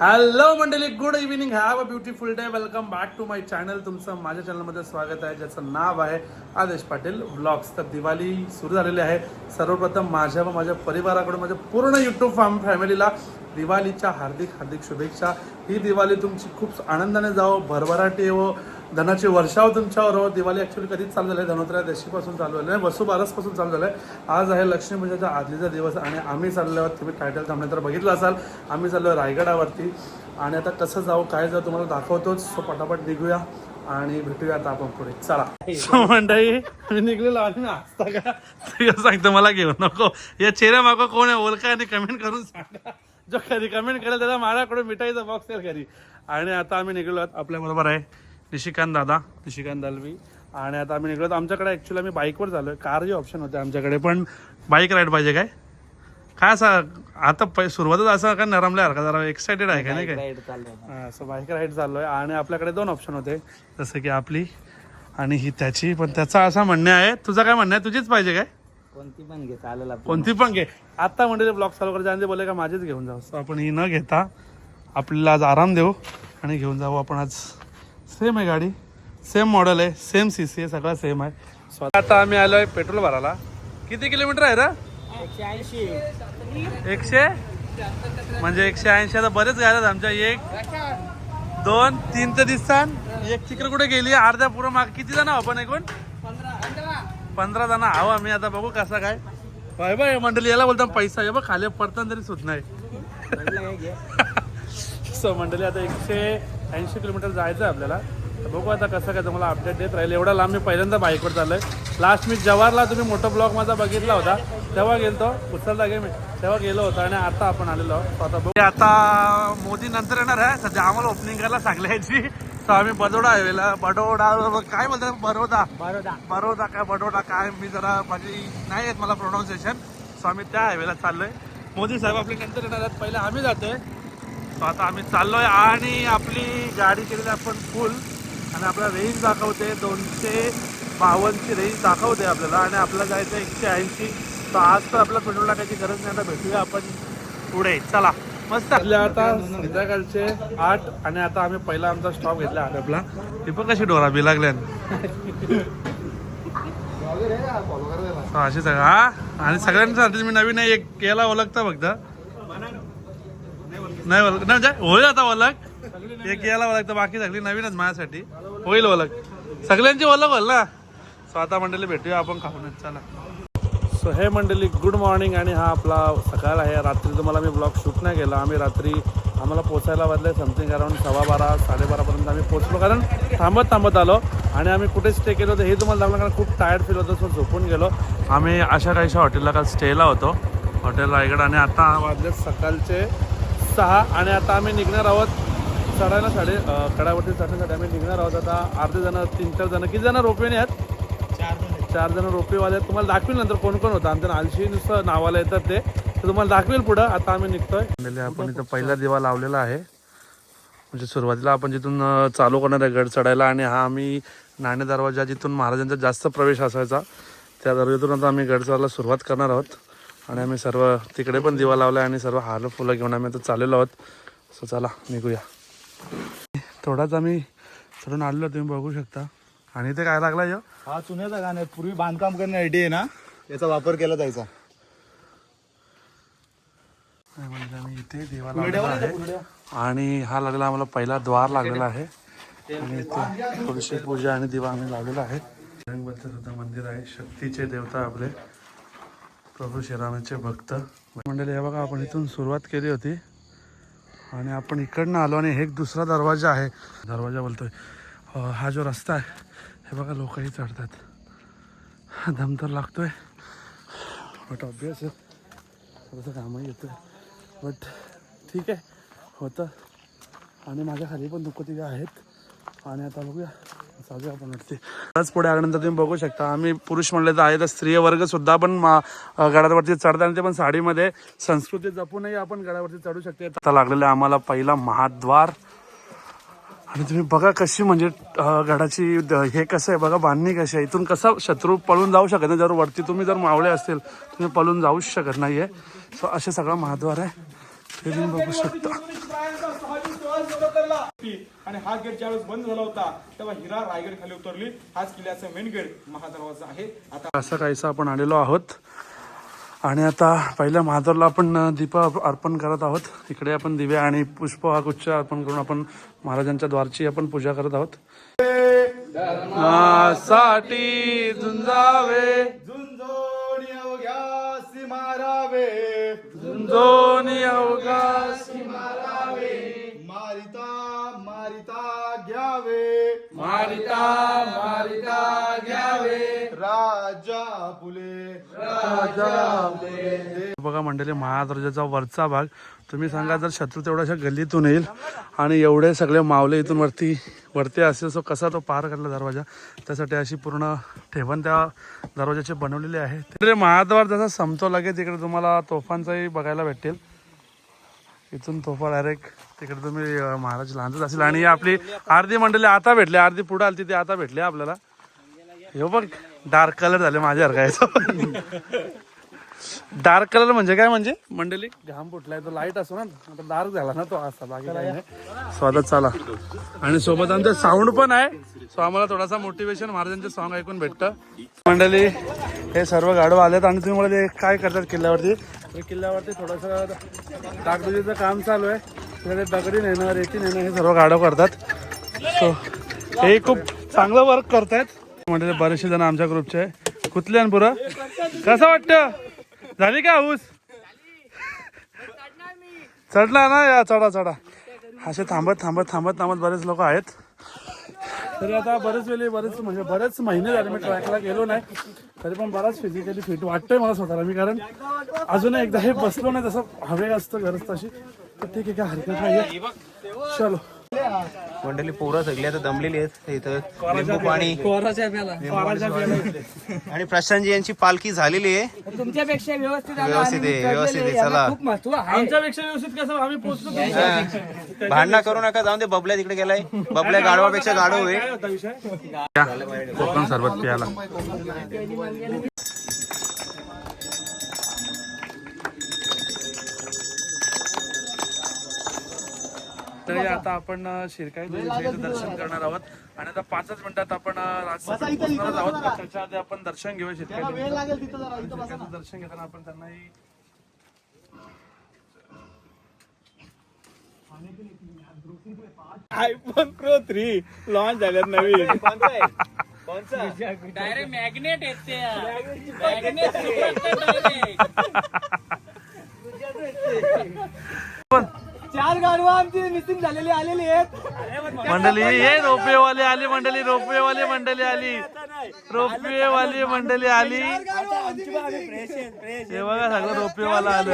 Hello मंडळी. Good evening have a beautiful day welcome back to my channel तुमचं माझ्या चॅनलमध्ये स्वागत आहे ज्याचं नाव आहे आदेश पाटील व्लॉग्स तर दिवाळी सुरू झालेली आहे. सर्वप्रथम माझ्या व माझ्या परिवाराकडून माझ्या पूर्ण यूट्यूब फॅम फॅमिलीला दिवाळीच्या हार्दिक हार्दिक शुभेच्छा. ही दिवाळी तुमची खूप आनंदाने जावो भरभराटी येवो. धनाची वर्षाव तुमच्यावर हो दिवाळी ॲक्च्युली कधीच चालू झाली आहे धनोत्रा दशीपासून चालू झालं आहे वसुबारसपासून चालू झालं आहे आज आहे लक्ष्मी लक्ष्मीपूजेचा आदलीचा दिवस आणि आम्ही चाललो आहोत तुम्ही टायटल थांबले तर बघितलं असाल. आम्ही चाललो आहे रायगडावरती. आणि आता कसं जाऊ काय जाऊ तुम्हाला दाखवतोच. सो पटापट निघूया आणि भेटूया आता आपण पुढे. चला. मंडळी मी निघलेलो आणि मी का तुला सांगतो मला घेऊ नको. या चेहऱ्या मागं कोण आहे? ओळखा आणि कमेंट करून सांगा. जो कधी कमेंट करेल त्याला माझ्याकडून मिठाईचा बॉक्स येईल घरी आणि आता आम्ही निघलो आहोत आपल्याबरोबर आहे निशिकांत दादा. निशिकांत दलवी. आणि आता आम्ही निघलो. आमच्याकडे ॲक्च्युली आम्ही बाईकवर झालो आहे कारचे ऑप्शन होते आमच्याकडे पण बाईक राईड पाहिजे काय? काय असं आता पै सुरुवातच असं का नरमल्यासारखं जरा एक्साइटेड आहे का नाही काय? असं बाईक राईड चाललोय. आणि आपल्याकडे दोन ऑप्शन होते. जसं की आपली आणि ही त्याची. पण त्याचा असा म्हणणे आहे तुझं काय म्हणणं आहे? तुझीच पाहिजे काय? कोणती पण घे चालेल. कोणती पण घे. आता म्हणजे ब्लॉग चालू करायचे आणि ते बोलले का माझेच घेऊन जाऊ. आपण ही न घेता आपल्याला आज आराम देऊ आणि घेऊन जाऊ आपण आज सेम आहे गाडी. सेम मॉडेल आहे. सेम सी सी आहे. सगळं सेम आहे. स्वतः आता आम्ही आलोय पेट्रोल भरायला. किती किलोमीटर आहे रा? एकशे? ऐंशी एकशे म्हणजे एकशे ऐंशी. आता बरेच गाड्या आमच्या. एक दोन तीन तर दिसतात. एक तिकडे कुठे गेली? अर्ध्या पुरं माग किती जण आपण एकूण? पंधरा जण आहो आम्ही. आता बघू कसा काय. बाय बाय मंडळी याला बोलता पैसा हे बघ खाली पडताना तरी सुद्धा नाही सो मंडळी आता एकशे ऐंशी किलोमीटर जायचं आहे आपल्याला. तर बघू आता कसं काय तुम्हाला अपडेट देत राहील. एवढा लांब मी पहिल्यांदा बाईकवर चाललोय. लास्ट मी जवाहरला तुम्ही मोठा ब्लॉग माझा बघितला होता. तेव्हा गेलतो. उचलला गे मी? तेव्हा गेलो होतो आणि आता आपण आलेलो आता बघू. आता मोदी नंतर येणार आहे. सध्या आम्हाला ओपनिंग करायला सांगल्याची सो आम्ही बडोडा हायवेला बडोडा काय बोलतात? बरोदा बरोदा बरोडा काय? बडोडा काय? मी जरा माझी नाही येत मला प्रोनाऊन्सिएशन सो आम्ही त्या हायवेला चाललोय. मोदी साहेब आपले नंतर येणार आहेत. पहिले आम्ही जातोय. सो आता आम्ही चाललोय आणि आपली गाडी केलेली आपण फुल आणि आपला रेंज दाखवते दोनशे बावन्नची रेंज दाखवते आपल्याला. आणि आपल्याला जायचं एकशे ऐंशी. तर आज तर आपल्याला पेट्रोल टाकायची गरज नाही. आता भेटूया आपण पुढे. चला. मस्त. आता संध्याकाळचे आठ आणि आता आम्ही पहिला आमचा स्टॉप घेतला हडपला ती पण कशी डोरा बी लागल्या? अशी सगळं. हा? आणि सगळ्यांसाठी मी नवीन आहे, एक याला ओळखता फक्त. नाही ओळख नाही म्हणजे होईल आता ओळख. एक याला ओळखतं बाकी सगळी नवीनच माझ्यासाठी. होईल ओळख. सगळ्यांची ओळख होईल ना? सो आता मंडळी भेटूया आपण खाऊनच चला. सो हे मंडळी गुड मॉर्निंग आणि हा आपला सकाळ आहे. रात्री तुम्हाला मी ब्लॉग शूट नाही केला. आम्ही रात्री आम्हाला पोचायला वाजले समथिंग अराउंड सव्वा बारा साडेबारापर्यंत आम्ही पोचलो. कारण थांबत थांबत आलो आणि आम्ही कुठे स्टे केलं होतं हे तुम्हाला लागलं कारण खूप टायर्ड फील होतं. सो झोपून गेलो. आम्ही अशा काहीशा हॉटेलला काल स्टेला होतो. हॉटेल रायगड आणि आता वाजले सकाळचे सहा आणि आता आम्ही निघणार आहोत चढायला साडे कडावरती चढण्यासाठी आम्ही निघणार आहोत. आता अर्धे जण तीन चार जण किती जण रोपवेने आहेत? चार जण रोपेवाले आहेत. तुम्हाला दाखवेल नंतर कोण कोण होतं. आमच्या आलशी नुसतं नावाला येतात ते. तर तुम्हाला दाखवेल पुढं. आता आम्ही निघतोय. आपण इथं पहिला दिवा लावलेला आहे. म्हणजे सुरुवातीला आपण जिथून चालू करणार आहे गड चढायला आणि हा आम्ही नाणे दरवाजा जिथून महाराजांचा जास्त प्रवेश असायचा त्या दरवाजातून आता आम्ही गड चढायला सुरुवात करणार आहोत. आणि आम्ही सर्व तिकडे पण दिवा लावला आणि सर्व हार फुलं घेऊन आम्ही आता चाललेलो आहोत. सो चला निघूया. थोडाच आम्ही चढून आलेलो तुम्ही बघू शकता. आणि इथे काय लागला यो? हा चुन्याचा गाणं पूर्वी बांधकाम करण्यासाठी आहे ना याचा वापर केला जायचा. म्हणजे आम्ही इथे दिवा लावलेला आहे. आणि हा लागला आम्हाला पहिला द्वार लागलेला आहे. आणि इथे थोडीशी पूजा आणि दिवा आम्ही लावलेला आहे. सुद्धा मंदिर आहे. शक्तीचे देवता आपले. प्रभू श्रीरामाचे भक्त. मंडळी हे बघा आपण इथून सुरुवात केली होती. आणि आपण इकडनं आलो आणि हे एक दुसरा दरवाजा आहे. दरवाजा बोलतोय. हा जो रस्ता आहे हे बघा लोकही चढतात. दम तर लागतोय. बट ऑब्विस थोडंसं कामही येतं बट ठीक आहे. होतं. आणि माझ्या खाली पण दुखती आहेत. आणि आता बघूया. आपण वरती पुढे आल्यानंतर तुम्ही बघू शकता. आम्ही पुरुष म्हणले तर आहे तर स्त्रिय वर्ग सुद्धा पण मा- गडावरती गडावरती चढताना ते पण साडीमध्ये. संस्कृती जपूनही आपण गडावरती चढू शकते. आता लागलेलं आहे आम्हाला पहिला महाद्वार. आणि तुम्ही बघा कशी म्हणजे गडाची द- हे कसं आहे बघा बांधणी कशी आहे. इथून कसा शत्रू पळून जाऊ शकत नाही. जर वरती तुम्ही जर मावळे असतील तुम्ही पळून जाऊच शकत नाही आहे सो असे सगळं महाद्वार आहे. ते तुम्ही बघू शकता. झाला. आणि हा गेट ज्यावेळेस बंद झाला होता तेव्हा हिरा रायगड खाली उतरली. हाच किल्ल्याचा मेन गेट महादरवाजा आहे. आता असं काहीसं आपण आलेलो आहोत. आणि आता पहिल्या महादरला आपण दीप अर्पण करत आहोत. इकडे आपण दिवे आणि पुष्प हा गुच्छ अर्पण करून आपण महाराजांच्या द्वारची आपण पूजा करत आहोत. साठी झुंजावे. झुंजोणी अवघ्यासी मारावे झुंजोनी अवकाश मारिता घ्यावे. मारिता मारिता घ्यावे. राजा फुले. बघा मंडळी महादर्जाचा वरचा भाग. तुम्ही सांगा जर शत्रू तेवढ्याशा गल्लीतून येईल आणि एवढे सगळे मावले इथून वरती वरती असेल सो कसा तो पार करला दरवाजा? त्यासाठी अशी पूर्ण ठेवण त्या दरवाजाचे बनवलेले आहे. तिकडे महाद्वार जसा संपतो लगेच तिकडे तुम्हाला तोफांचाही बघायला भेटेल इथून तोफा डायरेक्ट तिकडे तुम्ही महाराज लहानच असेल. आणि आपली अर्धी मंडळी आता भेटली. अर्धी पुढे आली ती आता भेटली आपल्याला. हे बघ डार्क कलर झाले माझ्यासारखा डार्क कलर म्हणजे काय म्हणजे? मंडळी घाम फुटलाय तो लाइट असतो ना आता डार्क झाला ना तो असा बाकी काही नाही. स्वागत चला. आणि सोबत आमचं साऊंड पण आहे. सो आम्हाला थोडासा मोटिवेशन महाराजांचे सॉन्ग ऐकून भेटतं. मंडळी हे सर्व गाडव आलेत आणि तुम्ही मला ते काय करतात किल्ल्यावरती? या किल्ल्यावरती थोडंसं कागदुजीचं काम चालू आहे. तिकडे दगडी नेणं रेती नेणं हे सर्व गाडव करतात. सो हे खूप चांगलं वर्क करतायत. म्हणजे बरेचसे जण आमच्या ग्रुपचे आहे. कुठले आणि पुरं? कसं वाटतं? झाली का ऊस? चढला ना या चढा चढा. असे थांबत थांबत थांबत थांबत बरेच लोक आहेत. तरी आता बरेच वेळी बरेच म्हणजे बरेच महिने झाले मी ट्रॅकला गेलो नाही. तरी पण बराच फिजिकली फिट वाटतंय मला स्वतःला. मी कारण अजून एकदा हे बसलो नाही तसं हवे असतं गरज तशी. तर ठीक आहे काय हरकत नाही चलो. मंडळी पोरं सगळी आता दमलेली आहेत इथं. लिंबू पाणी. आणि प्रशांतजी यांची पालखी झालेली आहे. तुमच्यापेक्षा व्यवस्थित व्यवस्थित आहे, व्यवस्थित आहे, चला. आमच्यापेक्षा व्यवस्थित कसं आम्ही पोहोचतो भांडणा करू नका जाऊन दे बबल्या तिकडे गेलाय. बबल्या गाढवापेक्षा गाढव आहे. कोकण सरबत प्यायला. तरी आता आपण शिरकाई देवीचं दर्शन करणार आहोत. आणि आता पाचच मिनिटात आपण आहोत. पण त्याच्या आधी आपण दर्शन घेऊया शिरकाई दर्शन घेताना आपण त्यांनाही आयफोन प्रो थ्री लॉन्च झाल्यात नवीन. डायरेक्ट मॅग्नेट येते मॅग्नेट चार गाडवा आमची मिसिंग झालेली आलेली आहेत. मंडळी ये रोपवेवाले आली मंडळी रोपवेवाली मंडळी आली. रोपवेवाली मंडळी आली. हे बघा सगळं रोपवेवाला आलं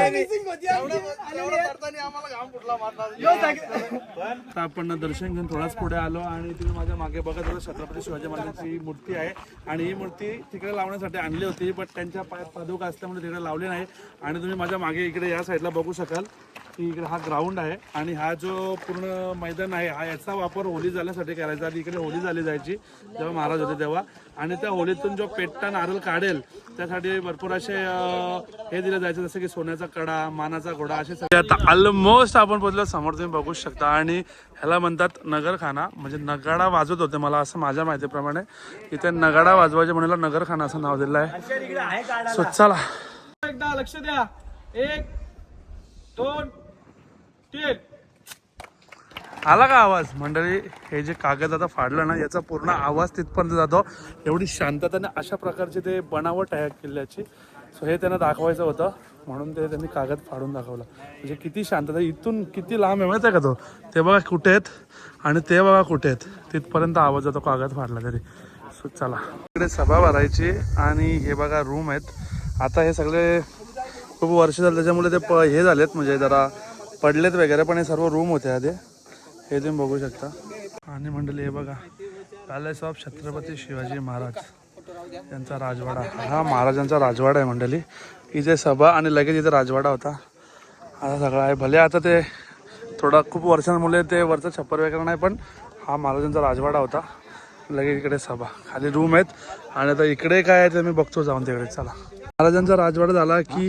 आता आपण दर्शन घेऊन थोडाच पुढे आलो आणि तुम्ही माझ्या मागे बघत होता छत्रपती शिवाजी महाराजांची मूर्ती आहे. आणि ही मूर्ती तिकडे लावण्यासाठी आणली होती बट त्यांच्या पायात पादुक असल्यामुळे तिकडे लावली नाही. आणि तुम्ही माझ्या मागे इकडे या साईडला बघू शकाल की इकडे हा ग्राउंड आहे. आणि हा जो पूर्ण मैदान आहे हा याचा वापर होली झाल्यासाठी करायचा. आणि इकडे होली झाली जायची जेव्हा महाराज होते तेव्हा. आणि त्या होलीतून जो पेट्टा नारळ काढेल त्यासाठी भरपूर असे हे दिले जायचे जसं की सोन्याचा कडा मानाचा घोडा असे सगळे. आता ऑलमोस्ट आपण पोहोचलो समोर तुम्ही बघू शकता. आणि ह्याला म्हणतात नगरखाना म्हणजे नगाडा वाजवत होते मला असं माझ्या माहितीप्रमाणे. इथे नगाडा वाजवायचे म्हणून नगरखाना असं नाव दिलं आहे. सो चला. एकदा लक्ष द्या. एक दोन आला का आवाज? मंडळी हे जे कागद आता फाडलं ना याचा पूर्ण आवाज तिथपर्यंत जातो. एवढी शांतताने अशा प्रकारची ते बनावट आहे किल्ल्याची. सो हे त्यांना दाखवायचं होतं. म्हणून ते त्यांनी कागद फाडून दाखवलं. म्हणजे किती शांतता. इथून किती लांब आहे माहिती आहे का तो? ते बघा कुठे आहेत आणि ते बघा कुठे आहेत. तिथपर्यंत आवाज जातो कागद फाडला तरी. सो चला. इकडे सभा भरायची आणि हे बघा रूम आहेत. आता हे सगळे खूप वर्ष झाले त्याच्यामुळे ते प हे झालेत. म्हणजे जरा पडलेत वगैरे पण हे सर्व रूम होते आधी. हे तुम्ही बघू शकता. आणि मंडळी हे बघा. Palace of Chhatrapati Shivaji Maharaj. यांचा राजवाडा. हा महाराजांचा राजवाडा आहे मंडळी. इथे सभा आणि लगेच इथे राजवाडा होता. आता सगळं आहे. भले आता ते थोडा खूप वर्षांमुळे ते वरचं छप्पर वगैरे नाही पण हा महाराजांचा राजवाडा होता. लगेच इकडे सभा. खाली रूम आहेत. आणि आता इकडे काय आहे ते मी बघतो जाऊन तिकडे. चला. महाराजांचा राजवाडा झाला की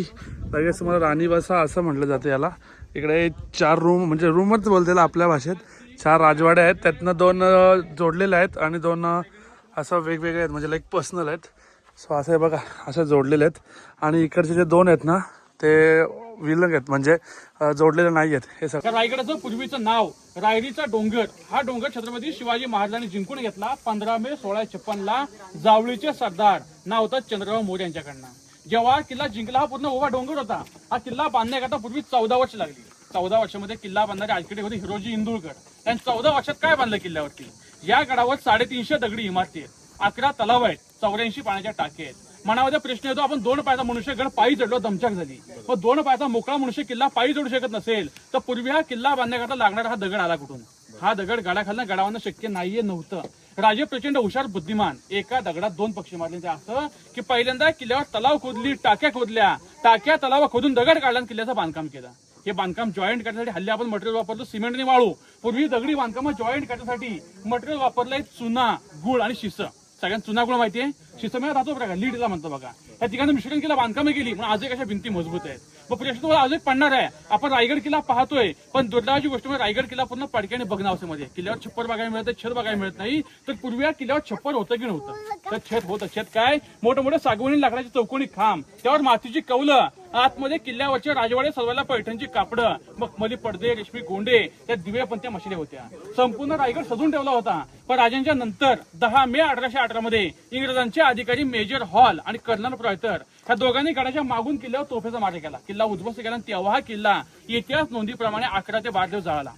लगेच तुम्हाला राणी बसा असं म्हटलं जातं याला. इकडे चार रूम म्हणजे रूमच बोलते आपल्या भाषेत. चार राजवाडे आहेत. त्यातनं दोन जोडलेले आहेत आणि दोन असं वेगवेगळे आहेत. म्हणजे लाईक पर्सनल आहेत. सो असे बघा असे जोडलेले आहेत. आणि इकडचे जे दोन आहेत ना ते विलंग आहेत. म्हणजे जोडलेले नाही आहेत. हे सगळं. रायगडाचं पूर्वीचं नाव रायरीचा डोंगर. हा डोंगर छत्रपती शिवाजी महाराजांनी जिंकून घेतला पंधरा मे सोळा छप्पनला जावळीचे सरदार. नाव होतं चंद्रराव मोरे यांच्याकडनं. जेव्हा किल्ला जिंकला हा पूर्ण उभा डोंगर होता. हा किल्ला बांधण्याकरता पूर्वी चौदा वर्ष लागली. चौदा वर्षामध्ये किल्ला बांधणारे आर्किटेक्ट होते हिरोजी इंदूरगड त्यांनी चौदा वर्षात काय बांधलं किल्ल्यावरती? या गडावर साडेतीनशे दगडी इमारती आहेत. अकरा तलाव आहेत. चौऱ्याऐंशी पाण्याच्या टाके आहेत. मनामध्ये प्रश्न येतो आपण दोन पायाचा मनुष्य गड पायी चढलो दमचाक झाली. मग दोन पायाचा मोकळा मनुष्य किल्ला पायी चढू शकत नसेल तर पूर्वी हा किल्ला बांधण्याकरता लागणारा हा दगड आला कुठून? हा दगड गडाखालनं गडावरनं शक्य नाहीये नव्हतं. राजे प्रचंड हुशार बुद्धिमान. एका दगडात दोन पक्षी मारले. ते असं की पहिल्यांदा किल्ल्यावर तलाव खोदली टाक्या खोदल्या. टाक्या तलावा खोदून दगड काढला आणि किल्ल्याचं बांधकाम केलं. हे बांधकाम जॉईंट करण्यासाठी हल्ली आपण मटेरियल वापरतो सिमेंटने वाळू. पूर्वी दगडी बांधकाम जॉईंट करण्यासाठी मटेरियल वापरलंय चुना गुळ आणि शिस. सगळ्यांना चुना गुळ माहितीये? शिस शिसमेळा राहतो प्रकार लीडला म्हणतो बघा. या ठिकाणी मिश्रण केला बांधकामं केली पण आजही अशा भिंती मजबूत आहेत. मग प्रश्न तुम्हाला अजून पडणार आहे. आपण रायगड किल्ला पाहतोय पण दुर्दैवाची गोष्ट म्हणजे रायगड किल्ला पूर्ण पडक्याने बघणं अवस्थेमध्ये किल्ल्यावर छप्पर बघायला मिळत छत बघायला मिळत नाही. तर पूर्वी या किल्ल्यावर छप्पर होतं की नव्हतं? तर छत होतं. छत काय? मोठं मोठं सागवणी लाकडाची चौकोनी खांब त्यावर मातीची कौलं आतमध्ये किल्ल्यावरचे राजवाडे सजवायला पैठणची कापडं मखमली पडदे रेशमी गोंडे त्या दिव्या पण त्या होत्या. संपूर्ण रायगड सजून ठेवला होता. पण राजांच्या नंतर दहा मे अठराशे अठरा मध्ये इंग्रजांचे अधिकारी मेजर हॉल आणि कर्नल प्रॉयतर ह्या दोघांनी गडाच्या मागून किल्ल्यावर तोफेचा मार केला. किल्ला उद्ध्वस्त केला आणि तेव्हा हा किल्ला इतिहास नोंदीप्रमाणे अकरा ते बारा दिवस जळाला.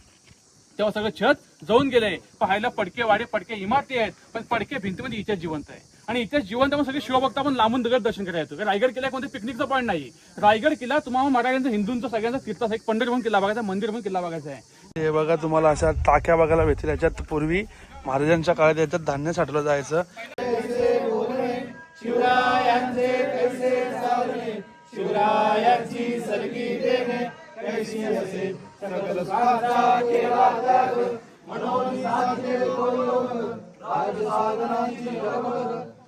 तेव्हा सगळं छत जाऊन गेलंय. पाहायला पडके वाडे पडके इमारती आहेत पण पडके भिंतीमध्ये इतिहास जिवंत आहे आणि इतिहास जिवंत मग सगळे शिवभक्त आपण लांबून दगड दर्शन करायला येतो. कारण रायगड किल्ला कोणते पिकनिकचा पॉईंट नाही. रायगड किल्ला तुम्हाला मराठ्यांचा हिंदूंचा सगळ्यांचा तीर्थ एक पंढर म्हणून किल्ला बघायचा मंदिर म्हणून किल्ला बघायचा आहे. हे बघा तुम्हाला अशा टाक्या बघायला भेटतील. याच्यात पूर्वी महाराजांच्या काळात याच्यात धान्य साठवलं जायचं.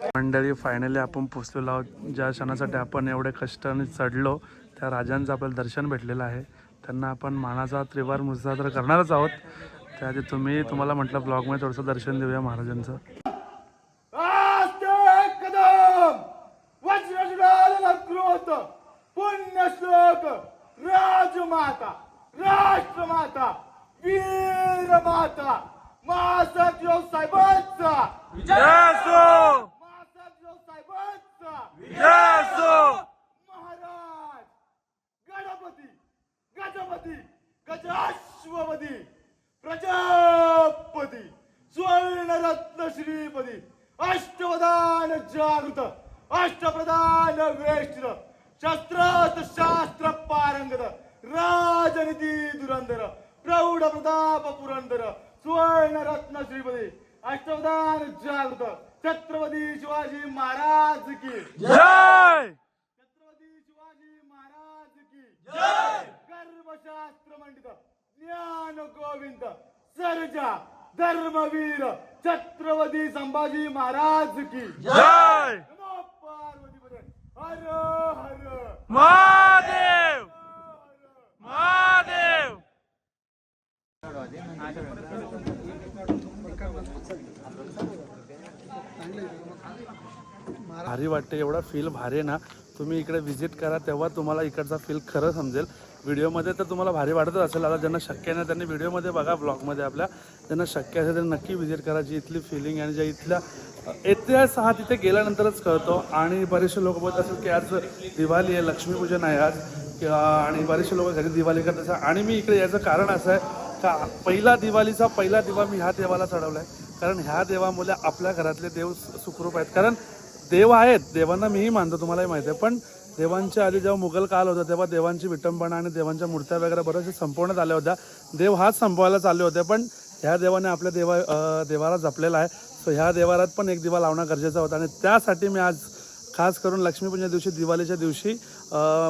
मंडळी फायनली आपण पोचलेलो आहोत. ज्या क्षणासाठी आपण एवढे कष्टाने चढलो त्या राजांचं आपल्याला दर्शन भेटलेलं आहे. त्यांना आपण मानाचा त्रिवार मुजरा तर करणारच आहोत. त्याआधी तुम्ही तुम्हाला म्हटलं ब्लॉगमध्ये थोडंसं दर्शन देऊया महाराजांचं. राजमाता राष्ट्रमाता साहेबांचा. महाराज! गणपती! गजपती! गजाश्वपती! प्रजापती! स्वर्णरत्न श्रीपती! अष्टवदान जागृत! अष्टप्रधान वेष्ट शस्त्रास्त्र शास्त्र पारंगत! राजनीती दुरंधर प्रौढ प्रताप पुरंदर! सुवर्णरत्न श्रीपती! अष्टवदान जागृत! छत्रपती शिवाजी महाराज की छत्रपती शिवाजी महाराज की गर्भशास्त्र मंडित ज्ञान गोविंद सर्जा धर्मवीर छत्रपती संभाजी महाराज की नमो पार्वतीपते हर हर. महादेव! महादेव! भारी वाटते एवढा फील भारी आहे ना. तुम्ही इकडे व्हिजिट करा तेव्हा तुम्हाला इकडचा फील खरं समजेल. व्हिडिओमध्ये तर तुम्हाला भारी वाटत असेल. आता ज्यांना शक्य नाही त्यांनी व्हिडिओमध्ये बघा ब्लॉगमध्ये आपल्या. ज्यांना शक्य असेल त्यांनी नक्की व्हिजिट करा. जी इथली फिलिंग आणि ज्या इथल्या इतिहास हा तिथे गेल्यानंतरच कळतो. आणि बरेचसे लोक बोलत असेल की आज दिवाळी आहे लक्ष्मीपूजन आहे आज. किंवा आणि बरेचसे लोक घरी दिवाळी करत असतात आणि मी इकडे याचं कारण असं आहे का पहिला दिवाळीचा पहिला दिवा मी ह्या देवाला चढवला आहे कारण ह्या देवामुळे आपल्या घरातले देव सुखरूप आहेत. कारण देव आहेत देवांना मीही मानतो तुम्हालाही माहिती आहे. पण देवांच्या आधी जेव्हा मुघल काल होता तेव्हा देवांची विटंबना आणि देवांच्या मूर्त्या वगैरे बऱ्याचशा संपवण्यात आल्या होत्या. देव हाच संपवायला चालले होते पण ह्या देवाने आपल्या देवा देवाला जपलेला आहे. सो ह्या देवारात पण एक दिवा लावणं गरजेचं होतं. आणि त्यासाठी मी आज खास करून लक्ष्मीपूजन दिवशी दिवाळीच्या दिवशी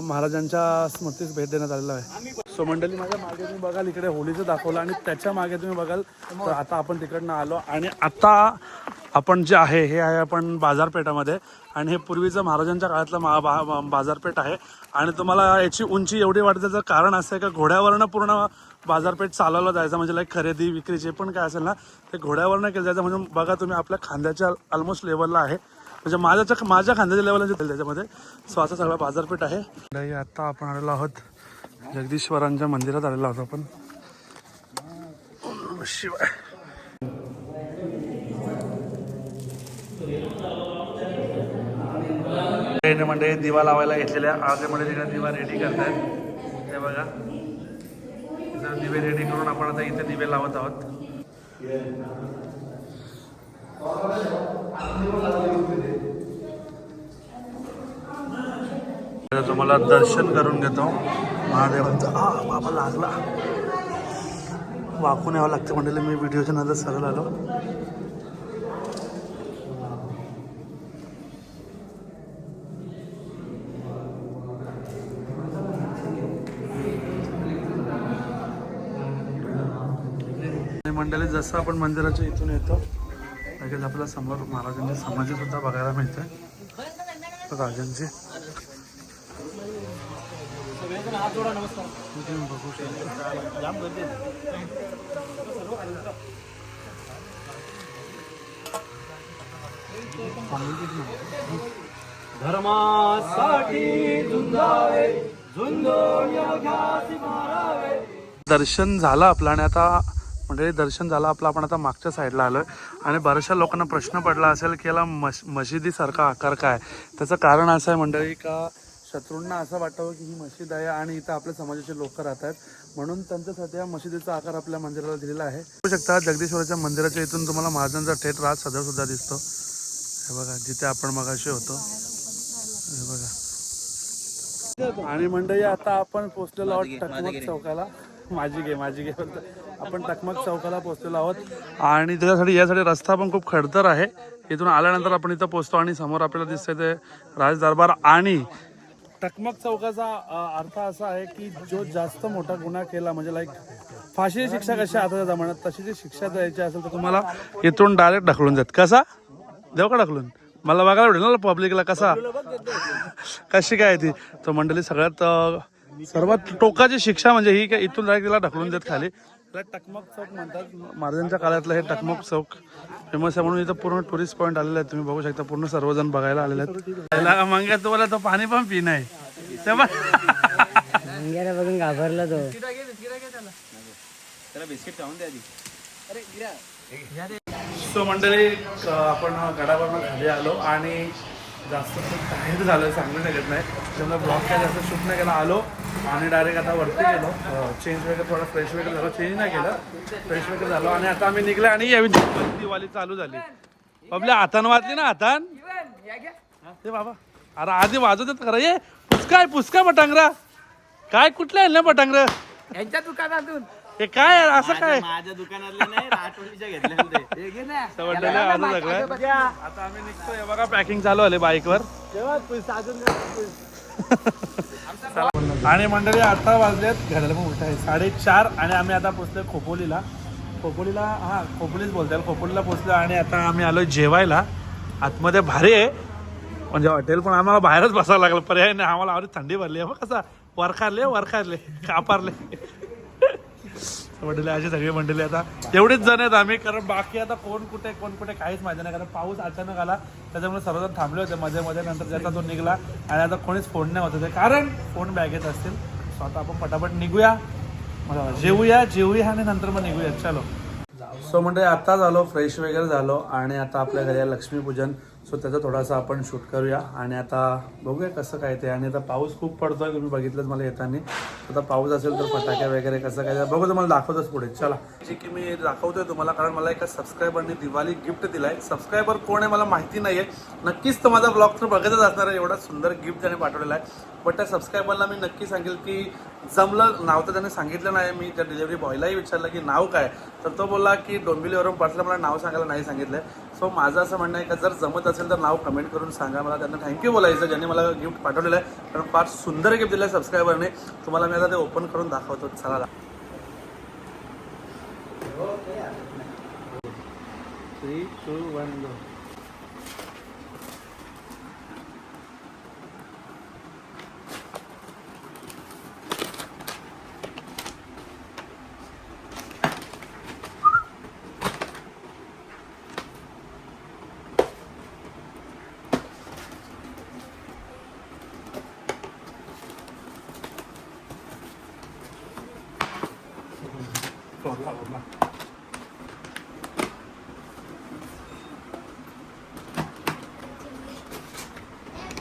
महाराजांच्या स्मृतीस भेट देण्यात आलेला आहे. सो मंडळी माझ्या मागे तुम्ही बघाल इकडे होळीचं दाखवलं आणि त्याच्यामागे तुम्ही बघाल तर आता आपण तिकडनं आलो आणि आता आपण जे आहे हे आहे आपण बाजारपेठामध्ये आणि हे पूर्वीचं महाराजांच्या काळातलं मा बा बा- बाजारपेठ आहे. आणि तुम्हाला याची उंची एवढी वाटते त्याचं कारण असं आहे का घोड्यावरनं पूर्ण बाजारपेठ चालवलं जायचं म्हणजे लाईक खरेदी विक्री जे पण काय असेल ना ते घोड्यावरनं केलं जायचं म्हणजे बघा तुम्ही आपल्या खांद्याच्या ऑलमोस्ट लेवलला आहे. म्हणजे माझ्या माझ्या खांद्याच्या लेवलला त्याच्यामध्ये. सो सगळा बाजारपेठ आहे. मंडळी, आता आपण आलेलो आहोत. जगदीश्वरांच्या मंदिरात आलेलो आहोत आपण. शिवाय. म्हणजे दिवा लावायला घेतलेल्या. आज म्हणजे तिकडे दिवा रेडी करतायत. हे बघा. दिवे रेडी करून आपण आता इथे दिवे लावत आहोत. तुम्हाला दर्शन करून घेतो. महादेवांचं. हा बाबा लागला. वाकून यावं लागतं म्हणजे मी व्हिडिओच्या नंतर सरळ आलो. मंडळी जसं आपण मंदिराच्या इथून येतो लगेच आपल्यासमोर महाराजांची समाधी सुद्धा बघायला मिळते राजांची बघू शकता. दर्शन झालं आपलं आणि आता म्हणजे दर्शन झालं आपलं आपण आता मागच्या साईडला आलोय. आणि बऱ्याचशा लोकांना प्रश्न पडला असेल की याला मश मशिदीसारखा आकार काय? त्याचं कारण असं आहे मंडळी का शत्रूंना असं वाटावं की ही मशीद आहे आणि इथं आपल्या समाजाचे लोक राहतात म्हणून त्यांच्यासाठी या मशिदीचा आकार आपल्या मंदिराला दिलेला आहे. बघू शकता जगदीश्वराच्या मंदिराच्या इथून तुम्हाला महाराजांचा थेट राज सदर सुद्धा दिसतो. हे बघा जिथे आपण मगाशी होतो. हे बघा. आणि मंडळी आता आपण पोहोचलेलो आहोत टकमक चौकाला. माझी घे माझी घे. आपण टकमक चौकाला पोहोचलेलो आहोत. आणि त्याच्यासाठी यासाठी रस्ता पण खूप खडतर आहे. इथून आल्यानंतर आपण इथं पोहोचतो आणि समोर आपल्याला दिसतंय ते राज दरबार आणि टकमक चौकाचा अर्थ असा आहे की जो जास्त मोठा गुन्हा केला म्हणजे लाईक फाशीची शिक्षा कशी आता जमान्यात तशी जी शिक्षा द्यायची असेल तर तुम्हाला इथून डायरेक्ट ढकलून देत. कसा? देऊ का ढकलून? मला बघायला भेटेल ना पब्लिकला कसा? कशी काय ती? तो मंडळी सगळ्यात सर्वात टोकाची शिक्षा म्हणजे ही काय इथून डायरेक्ट तिला ढकलून देत खाली. त्याला टकमक चौक म्हणतात. महाराजांच्या काळातलं हे टकमक चौक फेमस आहे म्हणून इथं पूर्ण टुरिस्ट पॉईंट आलेले आहेत. तुम्ही बघू शकता पूर्ण सर्वजण बघायला आलेले आहेत. त्याला मग तुम्हाला तो पाणी पण पी नाही तेव्हा बघून घाबरला तो. सो मंडळी आपण गडावरनं खाली आलो आणि जास्त टायर झालं सांगू शकत नाही. त्यामुळे ब्लॉग काय जास्त शूट नाही केला आलो. आणि डायरेक्ट आता वरती गेलो. चेंज वगैरे थोडं फ्रेश वगैरे झालं. चेंज नाही केलं. फ्रेश वगैरे झालो. आणि आता आम्ही निघले आणि यावी दिवाळी चालू झाली. आपल्या हातान वाजली ना हातान ते बाबा. अरे आधी वाजवतात खरं. ये पुसका आहे पुसका पटांगरा काय कुठलं आहे ना पटांगर यांच्या दुकानातून. हे काय? असं काय? माझ्या दुकानातलं हे आता आम्ही निघतोय. बघा पॅकिंग चालू आले बाईकवर. आणि मंडळी आता वाजलेत घराला पण उलट आहे साडेचार आणि आम्ही आता पोचलोय खोपोलीला. खोपोलीला हा खोपोलीच बोलताय. खोपोलीला पोचलो आणि आता आम्ही आलो जेवायला. आतमध्ये भारी आहे. म्हणजे हॉटेल पण आम्हाला बाहेरच बसावं लागलं. पर्याय नाही. आम्हाला आवडी थंडी भरली आहे. मग कसा? वरखारले वरखारले कापारले. वडील अशी सगळी मंडळी आता एवढीच जण आहेत आम्ही कारण बाकी आता कोण कुठे कोण कुठे काहीच माहिती नाही कारण पाऊस अचानक आला त्याच्यामुळे सर्वजण थांबले होते मध्ये मध्ये नंतर ज्याचा तो निघला आणि आता कोणीच फोन नाही होत होते कारण फोन बॅगेत असतील. सो आता आपण पटापट निघूया. जेवूया जेवूया आणि नंतर मग निघूया चलो. सो म्हणजे आता झालो फ्रेश वगैरे झालो आणि आता आपल्या घरी लक्ष्मीपूजन. सो त्याचा थोडासा आपण शूट करूया आणि आता बघूया कसं काय ते. आणि आता पाऊस खूप पडतो आहे तुम्ही बघितलंच मला येताना. आता पाऊस असेल तर फटाके वगैरे कसं काय बघू तुम्हाला दाखवतच पुढे. चला. जी की मी दाखवतोय तुम्हाला कारण मला एका सबस्क्रायबरने दिवाळी गिफ्ट दिलाय. सबस्क्रायबर कोण आहे मला माहिती नाहीये. नक्कीच तो माझा ब्लॉग तर बघतच असणार आहे. एवढा सुंदर गिफ्ट त्याने पाठवलेला आहे. बट त्या सबस्क्रायबरला मी नक्की सांगेल की जमलं नाव तर त्याने सांगितलं नाही. मी त्या डिलेवरी बॉयलाही विचारलं की नाव काय? तर तो बोलला की डोंबिवलीवरून पार्सल मला नाव सांगायला नाही सांगितलं. सो माझं असं म्हणणं आहे का जर जमत असेल तर नाव कमेंट करून सांगा. मला त्यांना थँक्यू बोलायचं ज्यांनी मला गिफ्ट पाठवलेलं आहे. कारण फार सुंदर गिफ्ट दिलं आहे सबस्क्रायबरने तुम्हाला मी आता ते ओपन करून दाखवतो. चला three two one go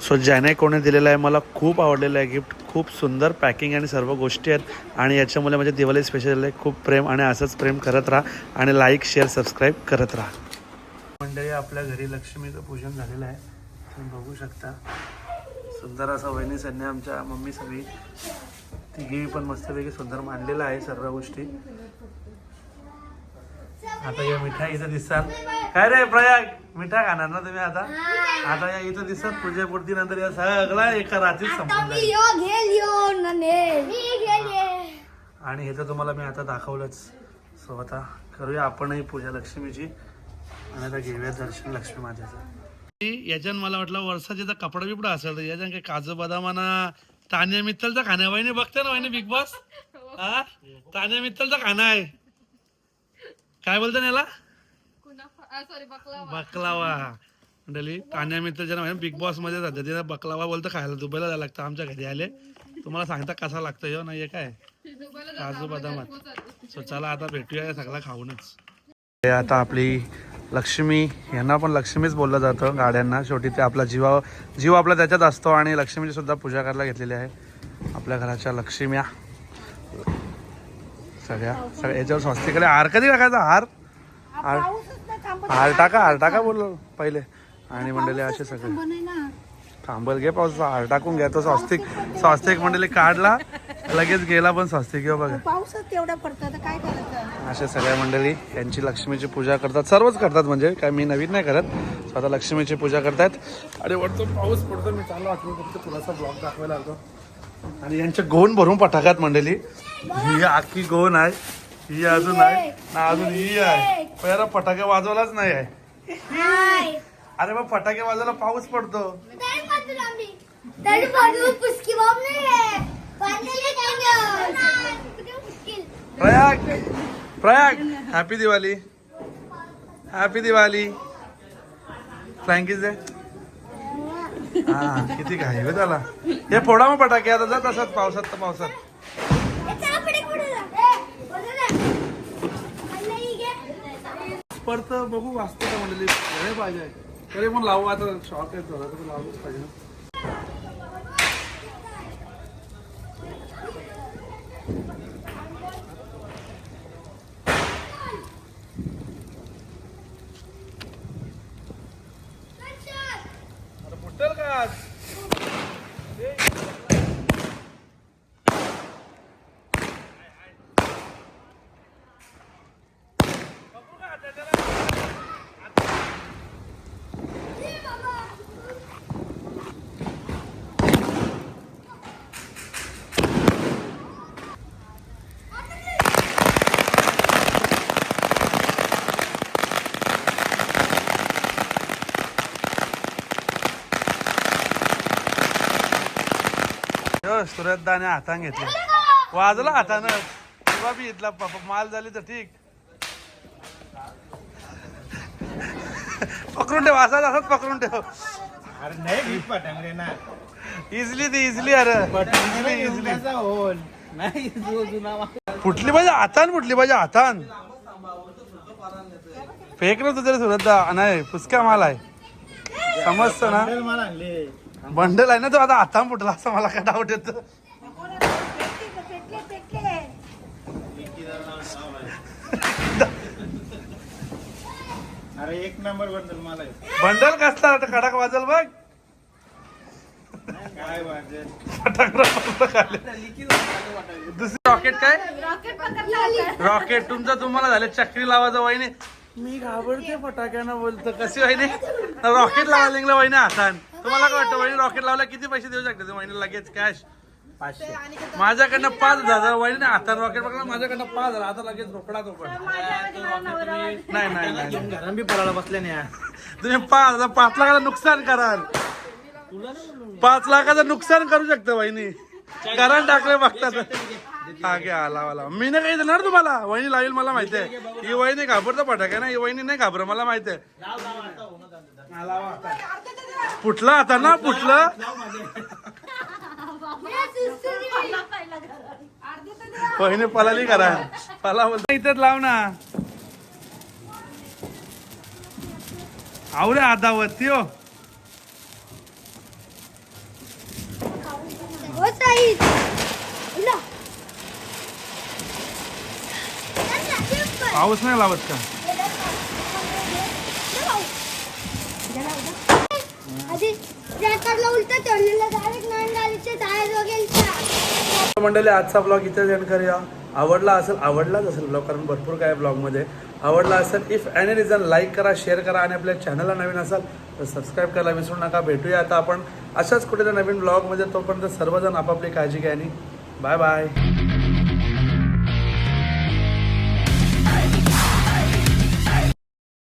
so ज्याने कोणी दिलेलं आहे मला खूप आवडलेलं आहे गिफ्ट खूप सुंदर पॅकिंग आणि सर्व गोष्टी आहेत. आणि याच्यामुळे माझ्या दिवाळी स्पेशल आहे. खूप प्रेम आणि असंच प्रेम करत राहा. आणि लाईक शेअर सबस्क्राईब करत राहा. मंडळी आपल्या घरी लक्ष्मीचं पूजन झालेलं आहे. तुम्ही बघू शकता. सुंदर असा वहिनी सन्ने आमच्या मम्मी सगळी. तिघी पण मस्तपैकी सुंदर मांडलेला आहे सर्व गोष्टी. आता या मिठाई इथं दिसतात. काय रे प्रयाग? मिठा खाणार ना तुम्ही आता? आता या इथं दिसत पूजेपूर्ती नंतर या सगळा एका रात्रीत संपून जाईल. आणि हे तर तुम्हाला मी आता दाखवलंच. सो आता करूया आपणही पूजा लक्ष्मीची. आणि आता घेऊया दर्शन लक्ष्मी मातेचं. याच्यान मला वाटलं वर्षाचा कपडा बिपडा असेल तर याच्यान काही काजू बदामाना तान्या मित्तलचा वहिनी बघते ना वहिनी बिग बॉस हा? तान्या मित्तलचा खाना आहे. काय बोलतो याला बकलावा. मंडळी तान्या मित्रच्या बिग बॉसमध्ये जातात. तिथे बकलावा बोलतं खायला दुबईला जायला लागतं आमच्या घरी आले. तुम्हाला सांगता कसा लागतो यो नाही काय? काजू बदामात. सो चला आता भेटूया या सगळा खाऊनच. हे आता आपली लक्ष्मी यांना पण लक्ष्मीच बोललं जातं गाड्यांना. शेवटी ते आपला जीवा जीव आपला त्याच्यात असतो आणि लक्ष्मीची सुद्धा पूजा करायला घेतलेली आहे. आपल्या घराच्या लक्ष्म्या. सगळ्या सगळ्या याच्यावर स्वस्तिकडे हार कधी टाकायचा? हार? हार? हार टाका हार टाका बोललो पहिले. आणि मंडळी असे सगळे. थांबल घे पाऊस हार टाकून घ्या तो स्वस्तिक स्वस्तिक मंडळी काढला लगेच गेला पण स्वस्तिक. घेऊ बघा. पाऊसच तेवढा पडतं तर काय करायचं? अशा सगळ्या मंडळी यांची लक्ष्मीची पूजा करतात. सर्वच करतात म्हणजे काय मी नवीन नाही करत. स्वतः लक्ष्मीची पूजा करतात आणि वरतो पाऊस पडतो मी चालू आठवण फक्त थोडासा ब्लॉग दाखवायला आलो आणि यांचे गोन भरून पटाकात मंडळी ही आखी गोन आहे ही अजून आहे ना अजून ही आहे. पहिला फटाके वाजवलाच नाही आहे. अरे मग फटाके वाजवायला पाऊस पडतो. प्रयाग प्रयाग. हॅपी दिवाळी हॅपी दिवाळी फ्रँकीज दे हा किती घाई हो त्याला. हे फोडा मग फटाके आता जा असत पावसात तर पावसात. परत बघू वाचतो का म्हणले हे पाहिजे तरी पण लावू आता शॉक आहे तर लावूच पाहिजे ना अरे फुटेल का आज? यो सुरतदाने हातान घेतले. वाजला हातानं. तुला बी इथला माल झाली तर ठीक. पकडून ठेव असाच असाच पकडून ठेव. अरे नाही पटांगरे ना इझिली ती इझिली अरे. इझिली इझिली नाही फुटली पाहिजे हातान फुटली पाहिजे हातान. फेक ना तुझ्या सुरतदा नाही फुसका माल आहे. समजतं ना? बंडल आहे ना तो आता हातान फुटला असं मला काय डाऊट येतं. अरे एक नंबर बंदल मला बंडल कसला? आता कडक वाजल बघ. काय वाजल? दुसरी रॉकेट काय? रॉकेट तुमचं तुम्हाला झाले. चक्री लावायचं वहिनी. मी घाबरते फटाक्यानं बोलतो. कशी वहिनी? रॉकेट लावायला निघलं वहिनी हातान. तुम्हाला काय वाटतं वहिनी रॉकेट लावला किती पैसे देऊ शकते वहिनी लगेच कॅश पाचशे. माझ्याकडनं पाच हजार वहिनी हातात रॉकेट पकडा माझ्याकडनं पाच हजार आता लगेच रोकडा तो पण. नाही नाही नाही घरात बी पडायला बसले नाही तुम्ही पाच हजार पाच लाखाचं नुकसान कराल. पाच लाखाचं नुकसान करू शकता वहिनी. करण टाकले बघतात हा घ्या आला आला. मी नाही काही देणार तुम्हाला. वहिनी लावेल मला माहिती आहे. ही वहिनी घाबरतो फटाके ना? ही वहिनी नाही घाबर मला माहिती आहे. आता. फुटलं आता. ना फुटलं वहिनी पलाली करा. पला बोलता इथेच लाव ना. आवरे आदावती हो. पाऊस नाही लावत का आधी ट्रॅक्टरला उलट चढलेलं डायरेक्ट नॉन गाडीचे टायर वगैरे मंडळी आजचा ब्लॉग इथेच एंड करूया. आवडला असेल आवडलाच असेल ब्लॉग कारण भरपूर काय ब्लॉगमध्ये आवडला असेल इफ एनी रिझन लाईक करा शेअर करा आणि आपल्या चॅनलला नवीन असाल तर सबस्क्राईब करायला विसरू नका. भेटूया आता आपण अशाच कुठेतरी नवीन ब्लॉगमध्ये तोपर्यंत सर्वजण आपापली काळजी घ्या आणि बाय बाय